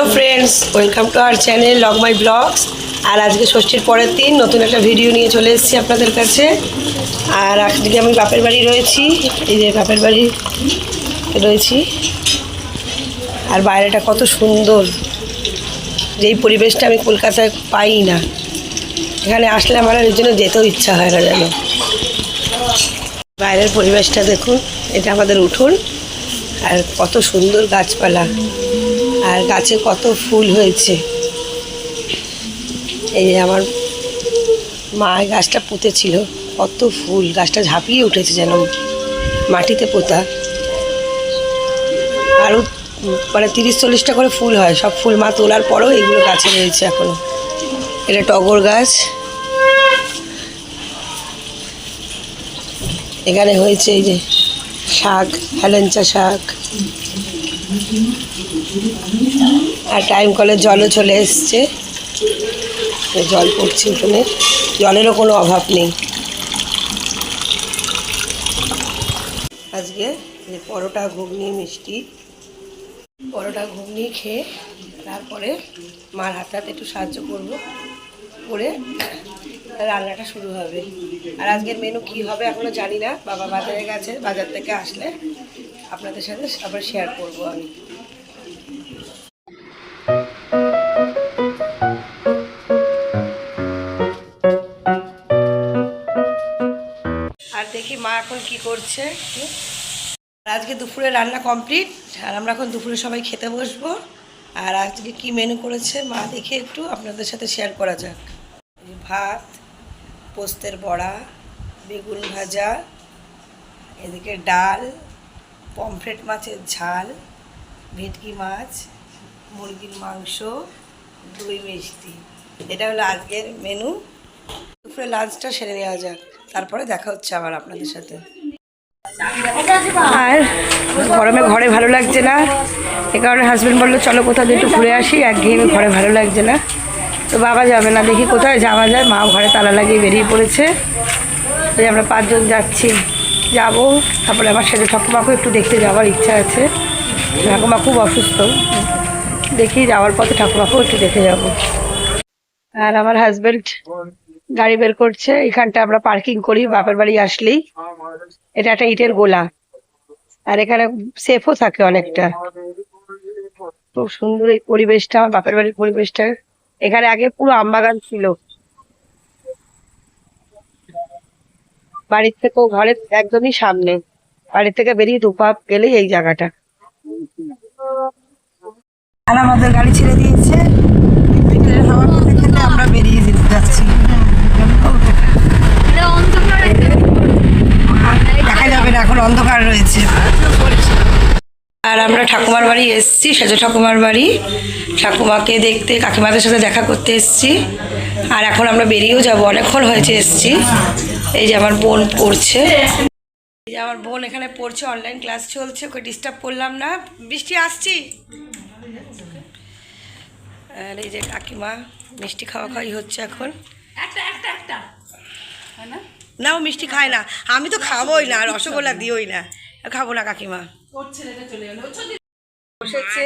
Hello friends welcome to our channel log my blogs আর আজকে ষষ্ঠীর পরের দিন নতুন একটা ভিডিও নিয়ে চলে এসেছি আপনাদের কাছে। আর আজকে আমি বাপের বাড়ি রয়েছি, এই যে বাপের বাড়ি রয়েছি। আর বাইরেটা কত সুন্দর, যেই পরিবেশটা আমি কলকাতায় পাই না। এখানে আসলে আমার এর জন্য যেতেও ইচ্ছা হয় না যেন। বাইরের পরিবেশটা দেখুন, এটা আমাদের উঠুন। আর কত সুন্দর গাছপালা। আর গাছে কত ফুল হয়েছে। এই যে আমার মা গাছটা পুঁতেছিল, কত ফুল, গাছটা ঝাঁপিয়ে উঠেছে যেন মাটিতে পোতা। আরও মানে তিরিশ চল্লিশটা করে ফুল হয়, সব ফুল মা তোলার পরেও এগুলো গাছে রয়েছে এখনও এটা টগর গাছ। এখানে হয়েছে এই যে শাক হেলেঞ্চা শাক। আর টাইম কলের জলও চলে এসছে। জল পড়ছে উঠোনে জলেরও কোনো অভাব নেই। আজকে পরোটা, ঘুগনি, মিষ্টি। পরোটা, ঘুগনি খেয়ে তারপরে মার হাতে হাতে একটু সাহায্য করব। করে রান্নাটা শুরু হবে। আর আজকের মেনু কি হবে এখনও জানি না। বাবা বাজারে গেছে, বাজার থেকে আসলে আপনাদের সাথে আবার শেয়ার করব আমি। আর দেখি মা এখন কি করছে। আজকে দুপুরে রান্না কমপ্লিট আর আমরা এখন দুপুরে সবাই খেতে বসবো। আর আজকে কি মেনু করেছে মা দেখে একটু আপনাদের সাথে শেয়ার করা যাক। ভাত, পোস্তের বড়া, বেগুন ভাজা, এদিকে ডাল পমফ্রেট মাছের ঝাল, ভেটকি মাছ, মুরগির মাংস, দই মিষ্টি। এটা হলো আজকের মেনু দুপুরে লাঞ্চটা সেরে নেওয়া যাক। তারপরে দেখা হচ্ছে আবার আপনাদের সাথে। আর গরমে ঘরে ভালো লাগছে না। এ কারণে হাজব্যান্ড বলল, চলো কোথাও দিয়ে একটু ঘুরে আসি। একঘেয়েমে ঘরে ভালো লাগছে না। তো বাবা যাবে না। দেখি কোথায় যাওয়া যায়। মা ঘরে তালা লাগিয়ে বেরিয়ে পড়েছে। আমরা পাঁচজন যাচ্ছি। যাব, তারপরে আমার সাথে ঠাকুমাকেও একটু দেখতে যাওয়ার ইচ্ছা আছে। ঠাকুমা খুব অসুস্থ। দেখি যাওয়ার পথে ঠাকুমাকেও একটু দেখে যাব। আর আমার হাজব্যান্ড গাড়ি বের করছে। এখানটা আমরা পার্কিং করি, বাপের বাড়ি আসলেই। এটা একটা ইটের গোলা। আর এখানে সেফও থাকে অনেকটা। খুব সুন্দর এই পরিবেশটা, আমার বাপের বাড়ির পরিবেশটা। এখানে আগে পুরো আমবাগান ছিল। বাড়ির থেকেও ঘরের একদমই সামনে। বাড়ির থেকে বেরিয়ে দুপাপ গেলেই এই জায়গাটা। আর আমাদের গাড়ি ছেড়ে দিয়েছে। আমরা বেরিয়ে যেতে দেখা যাবে না, এখন অন্ধকার রয়েছে। আর আমরা ঠাকুমার বাড়ি এসেছি, সেজ ঠাকুমার বাড়ি। ঠাকুমাকে দেখতে, কাকিমাদের সাথে দেখা করতে এসেছি। আর এখন আমরা বেরিয়েও যাব, অনেকক্ষণ হয়েছে এসেছি। এই যে আমার বোন পড়ছে। এই যে আমার বোন এখানে পড়ছে অনলাইন ক্লাস চলছে ওকে ডিস্টার্ব করলাম না। বৃষ্টি আসছি? আর এই যে কাকিমা মিষ্টি খাওয়া খাওয়াই হচ্ছে এখন। না? ও মিষ্টি খায় না। আমি তো খাবোই না রসগোল্লা দিওই না। খাব না কাকিমা। বসেছে?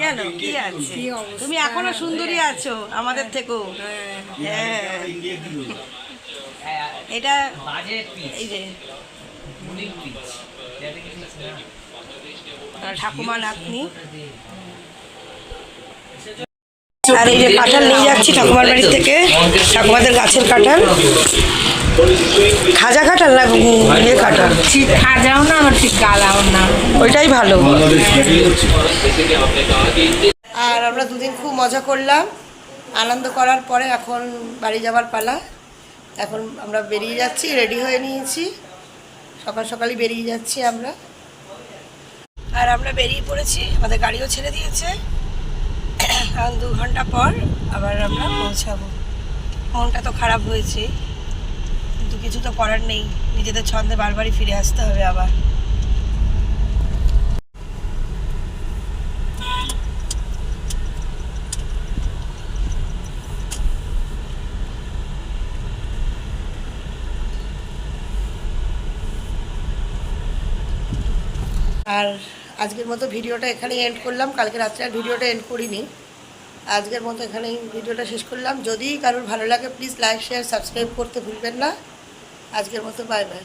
কেন? কি আছে? তুমি এখনও সুন্দরী আছো আমাদের থেকেও। হ্যাঁ। এটা এই যে। আর ঠাকুমা নাতনি। আর এই যে কাঁঠাল নিয়ে যাচ্ছি ঠাকুমার বাড়ি থেকে। ঠাকুমাদের গাছের কাঁঠাল। খাজা কাঁঠাল না ইয়ে কাঁঠাল। ঠিক খাজাও না আমার ঠিক গালাও না। ওইটাই ভালো। আর আমরা দুদিন খুব মজা করলাম। আনন্দ করার পরে এখন বাড়ি যাবার পালা। এখন আমরা বেরিয়ে যাচ্ছি রেডি হয়ে নিয়েছি। সকাল সকালই বেরিয়ে যাচ্ছি আমরা। আর আমরা বেরিয়ে পড়েছি, আমাদের গাড়িও ছেড়ে দিয়েছে। কারণ দু ঘণ্টা পর আবার আমরা পৌঁছাবো। মনটা তো খারাপ হয়েছে। কিন্তু কিছু তো করার নেই। নিজেদের ছন্দে বারবারই ফিরে আসতে হবে আবার। আর আজকের মতো ভিডিওটা এখানেই এন্ড করলাম। কালকে রাত্রে আর ভিডিওটা এন্ড করিনি। আজকের মতো এখানেই ভিডিওটা শেষ করলাম। যদি কারোর ভালো লাগে প্লিজ লাইক শেয়ার সাবস্ক্রাইব করতে ভুলবেন না। আজকের মতো বাই বাই